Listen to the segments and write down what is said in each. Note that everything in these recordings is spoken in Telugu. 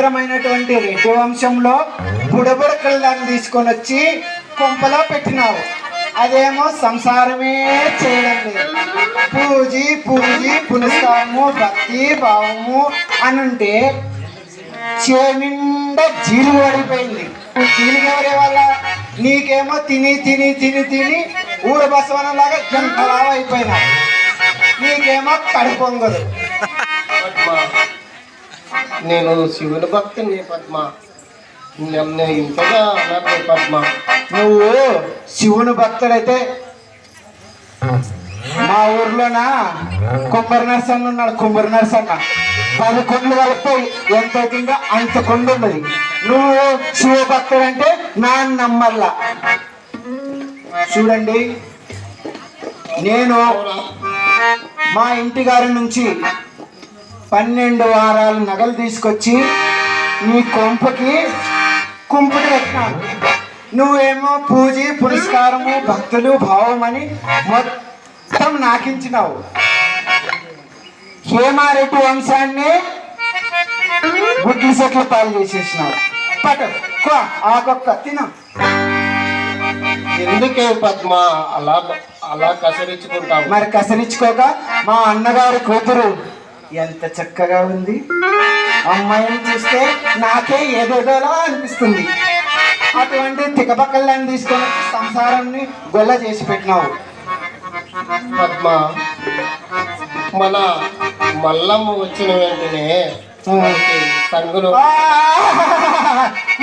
పవిత్రమైనటువంటి రెడ్డి వంశంలో బుడబుడకల్లాన్ని తీసుకొని వచ్చి కొంపలో పెట్టినావు. అదేమో సంసారమే చేయడం లేదు పూజి పూజి పునస్కారము భక్తి భావము అనుంటే చేనిండా జీలు పడిపోయింది. జీలు ఎవరే వాళ్ళ నీకేమో తిని తిని తిని తిని ఊర బసవనలాగా జంటలా అయిపోయినా నీకేమో కడుపొంగదు నేను శివుని భక్తుని పద్మ. నన్ను ఇంతగా అన్నారు పద్మ. నువ్వు శివుని భక్తుడైతే మా ఊర్లోన? కుమ్మరి నరసన్న ఉన్నాడు కుమ్మరి నరసన్న పది కొండలు కలిపితే ఎంత అవుతుందో అంత కొండ ఉన్నది. నువ్వు శివ భక్తుడంటే నా నమ్మల్లా. చూడండి నేను మా ఇంటి గారి నుంచి పన్నెండు వారాలు నగలు తీసుకొచ్చి నీ కొంపకి కుంపుడు పెట్టినాను నువ్వేమో పూజ పురస్కారము భక్తులు భావం అని మొత్తం నాకించినావు. హేమారెడ్డి వంశాన్ని గుడ్లు సెట్ల పాలు చేసేసినావు. పటు ఆకొక్క తిన. ఎందుకే పద్మ? అలా అలా కసరించుకుంటావు? మరి కసరించుకోక మా అన్నగారి కూతురు ఎంత చక్కగా ఉంది. అమ్మాయిని చూస్తే నాకే ఏదేదోలా అనిపిస్తుంది. అటువంటి తికపక్కల్ని తీసుకొని సంసారాన్ని గొల్ల చేసి పెట్టినావు. పద్మ మన మల్లమ్మ వచ్చిన వెంటనే సంగులు.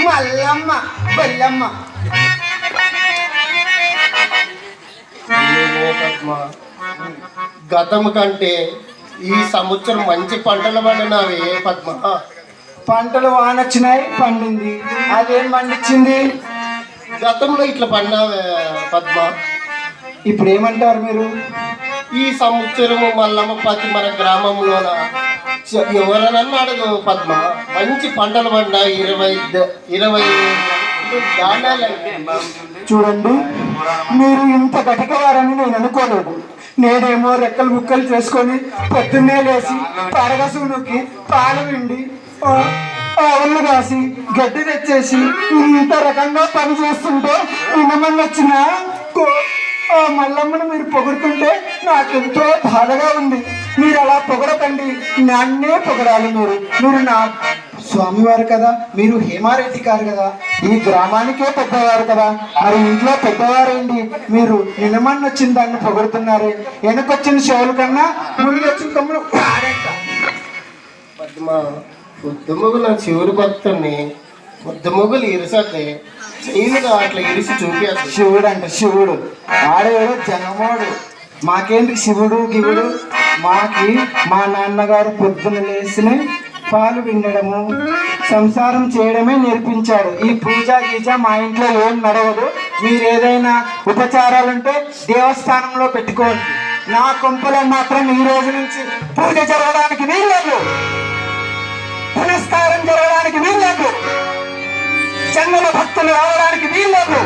మల్లమ్మ బెల్లమ్మ. పద్మ గతం కంటే ఈ సంవత్సరం మంచి పంటలు పండినవి పద్మ. పంటలు వానొచ్చినాయి పండింది. అదేం పండించింది? గతంలో ఇట్లా పండినావే పద్మ. ఇప్పుడు ఏమంటారు మీరు? ఈ సంవత్సరము మల్లమ్మ పతి మన గ్రామంలోన ఎవరనన్నా అడుగు పద్మ. మంచి పంటలు పండా ఇరవై ఇరవై చూడండి మీరు ఇంత గటికవారని నేను అనుకోలేదు. నేనేమో రెక్కలు ముక్కలు చేసుకొని పొద్దున్నే లేచి పరగసూనుకి పాలు విండి ఆ, ఆవులు కాసి గడ్డి తెచ్చేసి ఇంత రకంగా పని చేస్తుంటే నిన్నమని వచ్చిన మల్లమ్మను మీరు పొగుడుతుంటే నాకెంతో బాధగా ఉంది. మీరు అలా పొగడకండి. నన్నే పొగడాలి మీరు. మీరు నా స్వామివారు కదా మీరు హేమారెడ్డి గారు కదా ఈ గ్రామానికే పెద్దవారు కదా. మరి ఇంట్లో పెద్దవారేంటి? మీరు నిలమన్న వచ్చిన దాన్ని పొగుడుతున్నారే. వెనకొచ్చిన షోల కన్నా ముందు వచ్చిన తమ్ముడు. పద్మ ముద్దుముగులు శివుడు భక్తుడిని ముద్దుముగులు ఇరిసతే చెయ్యిలుగా అట్లా ఇరిసి చూపించదు శివుడు అంట శివుడు. ఆడేవాడు జనమోడు. మాకేంటి శివుడు గివుడు? మాకి మా నాన్నగారు పొద్దున లేచిన పాలు విండడము సంసారం చేయడమే నేర్పించాడు. ఈ పూజ గీజ మా ఇంట్లో ఏం నడవదు. మీరు ఏదైనా ఉపచారాలుంటే దేవస్థానంలో పెట్టుకోండి. నా కొంపలో మాత్రం ఈ రోజు నుంచి పూజ జరగడానికి వీల్లేదు. పునస్కారం జరగడానికి వీల్లేదు. జన్మల భక్తులు రావడానికి వీల్లేదు.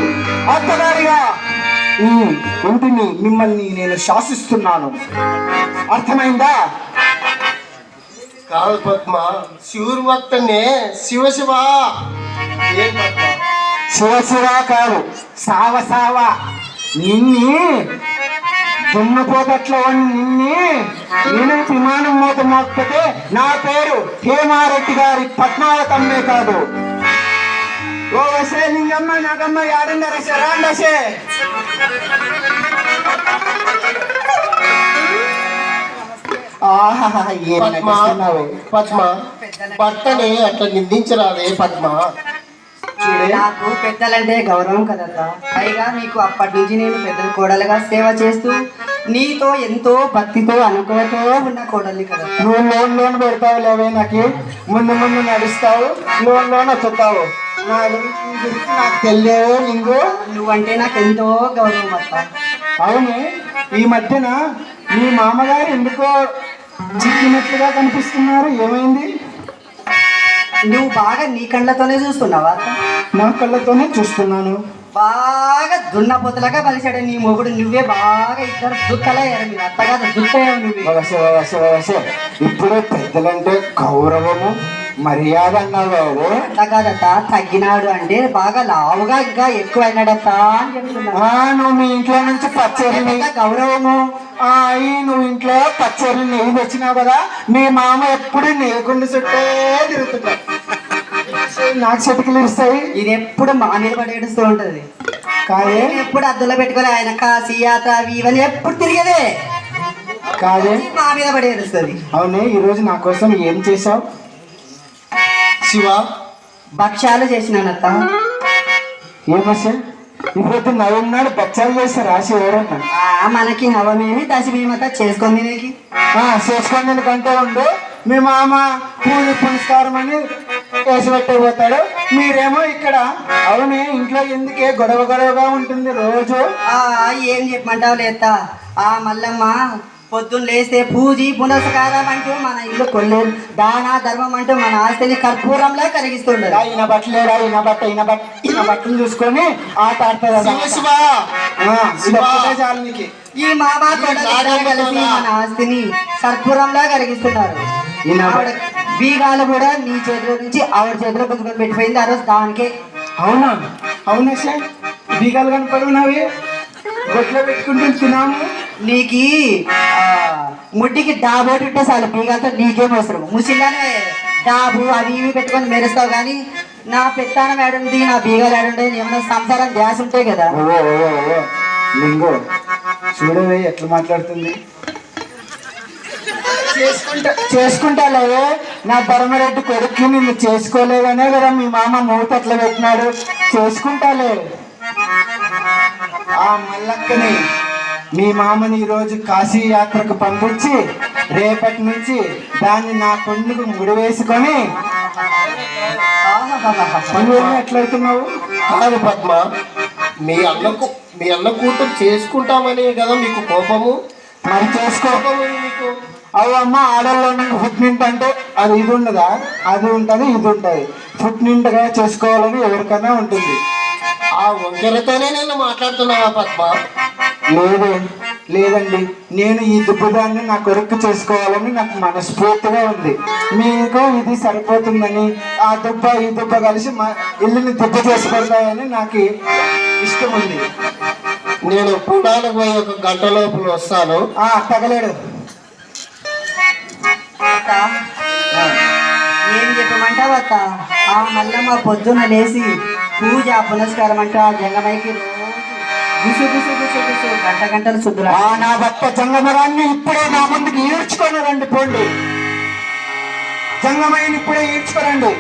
అర్థగారిగా ఈ ఇంటిని మిమ్మల్ని నేను శాసిస్తున్నాను. అర్థమైందా? కాదు పద్మ శివుడు భక్తుడిని శివ శివ. ఏం పద్మ? శివ శివ కాదు సావ సావ. నిన్ని దున్నపోతట్లో నిన్ని నేను విమానం మోత మోకపోతే నా పేరు హేమారెడ్డి గారి పద్మావతమ్మే కాదు. ఓ వసే నింగమ్మ నాగమ్మ యాడండ రసే రాండసే. ఆహా ఏం పద్మ నటిస్తున్నావు పద్మ. భర్తని అట్లా నిందించరాదే పద్మ. చూడే. నాకు పెద్దలంటే గౌరవం కదత్తా పైగా మీకు అప్పటి నుంచి నేను పెద్ద కోడలుగా సేవ చేస్తూ నీతో ఎంతో భక్తితో అనుకోతో ఉన్న కోడల్ని కదా. నువ్వు లోన్ లోన్ పెడతావు లేవే నాకు. ముందు ముందు నడుస్తావు లోన్ లోన్ వచ్చుతావు నా గురించి నాకు తెలియదు నీకు నువ్వంటే నాకు ఎంతో గౌరవం అత్త అవును. ఈ మధ్యన మీ మామగారు ఎందుకో చిక్కినట్లుగా కనిపిస్తున్నారు? ఏమైంది? నువ్వు బాగా నీ కళ్ళతోనే చూస్తున్నావా? నా కళ్ళతోనే చూస్తున్నాను. బాగా దున్నపోతులుగా కలిసాడు నీ మొగుడు. నువ్వే బాగా ఇద్దరు దుక్కలయ్యారు మీరు అత్తగా దుక్కయ్యావు నువ్వే. ఇప్పుడు పెద్దలంటే గౌరవము మర్యాద అన్నావు బాబు అట్లా కాదత్త తగ్గినాడు అంటే బాగా లావుగా ఇంకా ఎక్కువ అయినాడత్త అని చెప్తున్నా. నువ్వు మీ ఇంట్లో నుంచి ఎంత గౌరవము. నువ్వు ఇంట్లో పచ్చడి నెయ్యి తెచ్చినావు కదా మీ మామ ఎప్పుడు నెయ్యకుండా చుట్టే తిరుగుతుంటాడు నాకు చెట్టుకులు ఇస్తాయి ఇది ఎప్పుడు మా పడి ఏడుస్తూ ఉంటది. కాదే? ఎప్పుడు అద్దులో పెట్టుకొని ఆయన కాశీ యాత్ర అవి ఇవన్నీ ఎప్పుడు తిరిగేదే. కాదే? మా మీద పడి ఏడుస్తుంది. అవునే ఈరోజు నా కోసం ఏం చేసావు శివ? భక్ష్యాలు చేసినానత్త. ఏమసే ఇప్పుడు నవ్వు నాడు బచ్చాలు చేస్తే రాసి ఎవరన్నా? ఆ, మనకి నవమేమి దశమేమత చేసుకొని తినేకి ఆ, చేసుకోండి కంటే ఉండు మీ మామ పూజ పునస్కారం అని వేసి పెట్టిపోతాడు మీరేమో ఇక్కడ అవునే ఇంట్లో ఎందుకే గొడవ గొడవగా ఉంటుంది రోజు? ఆ ఏం చెప్పమంటావు లేత ఆ మల్లమ్మ పొద్దున్న లేస్తే పూజి పునస్కారం అంటూ మన ఇల్లు కొల్లేరు దాన ధర్మం అంటూ మన ఆస్తిని కర్పూరంలా కరిగిస్తుండదు ఈయన బట్టలేరా ఈయన బట్ట ఈయన బట్ట. బట్టలు చూసుకొని ఆట చాలు నీకు. ఈ మామ కలిసి మన ఆస్తిని కర్పూరంలా కరిగిస్తున్నారు. ఆవిడ బీగాలు కూడా నీ చేతిలో నుంచి ఆవిడ చేతిలో పుచ్చుకొని పెట్టిపోయింది ఆ రోజు దానికే. అవునా? అవునా సార్? బీగాలు కనపడి ఉన్నవి గొట్లో పెట్టుకుంటూ తినాము నీకి ఆ, ముడ్డికి డాబోటి ఉంటే చాలు. బీగాలతో నీకేం అవసరం ముసిలానే డాబు అవి ఇవి పెట్టుకొని మెరుస్తావు కానీ నా పెత్తానం ఏడుంది నా బీగాలు ఏడుండే ఏమైనా సంసారం ధ్యాస ఉంటాయి కదా. లింగో చూడవే ఎట్లా మాట్లాడుతుంది. చేసుకుంటా చేసుకుంటాలే నా పరమరెడ్డి కొడుక్కి నిన్ను చేసుకోలేదనే కదా మీ మామ మూత ఎట్లా పెట్టినాడు. చేసుకుంటాలే ఆ మల్లక్కని మీ మామని ఈరోజు కాశీ యాత్రకు పంపించి రేపటి నుంచి దాన్ని నా కొండుకు ముడివేసుకొని నువ్వేమో ఎట్లయితున్నావు? కాదు పద్మ మీ అన్నకు మీ అన్న కూతురు చేసుకుంటామనే కదా మీకు కోపము? మరి చేసుకో. కోపము మీకు? అవ్వమ్మ ఆడల్లో ఫుట్ నింట్ అంటే అది ఇది ఉండదా? అది ఉంటుంది ఇది ఉంటుంది. ఫుట్ నింటగా చేసుకోవాలని ఎవరికైనా ఉంటుంది. ఆ వంకెరతోనే నేను మాట్లాడుతున్నావా పద్మ? లేదే. లేదండి నేను ఈ దుబ్బదాన్ని నా కొడుకు చేసుకోవాలని నాకు మనస్ఫూర్తిగా ఉంది. మీకు ఇది సరిపోతుందని ఆ దుబ్బ ఈ దుబ్బ కలిసి మా ఇల్లుని దుబ్బ చేసి పెడతాయని నాకు ఇష్టం ఉంది. నేను పుణాలకు పోయి ఒక గంట లోపల వస్తాను. ఆ తగలేడు. ఏం చెప్పమంటావు అత్త ఆ మల్లమ్మ పొద్దున్న లేచి పూజ పునస్కారం అంట ఆ జంగమైకి రోజు గుసు గుసు గుసు గుసు గంట గంటలు శుద్ధురా ఆ నా భర్త జంగమరాన్ని ఇప్పుడే నా ముందుకు ఈడ్చుకొని రండి పోండి. జంగమయ్యని ఇప్పుడే ఈడ్చుకోరండి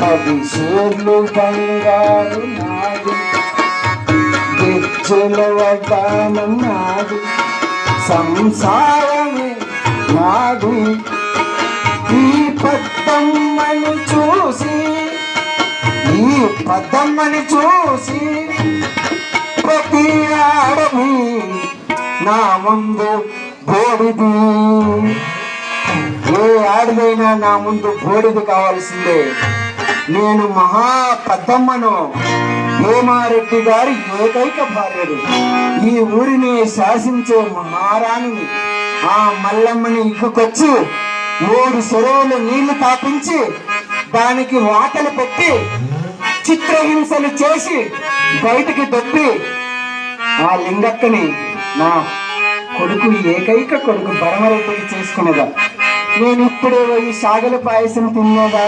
పది షేర్లు బంగారు నాది గిచ్చుల వడ్డానం నాది సంసారమే నాది. పద్దమ్మని చూసి ప్రతి ఆడది నా ముందు బోడిది. ఏ ఆడదైనా నా ముందు బోడిది కావాల్సిందే. నేను మహా పద్దమ్మను హేమారెడ్డి గారి ఏకైక భార్యడు ఈ ఊరిని శాసించే మహారాణిని ఆ మల్లమ్మని ఇక్కుకొచ్చి మూడు చెరువులు నీళ్ళు తాపించి దానికి వాతలు పెట్టి చిత్రహింసలు చేసి బయటికి దొప్పి ఆ లింగక్కని నా కొడుకు ఏకైక కొడుకు బరమరైపోయి చేసుకునేదా? నేను ఇప్పుడే పోయి సాగల పాయసం తినేదా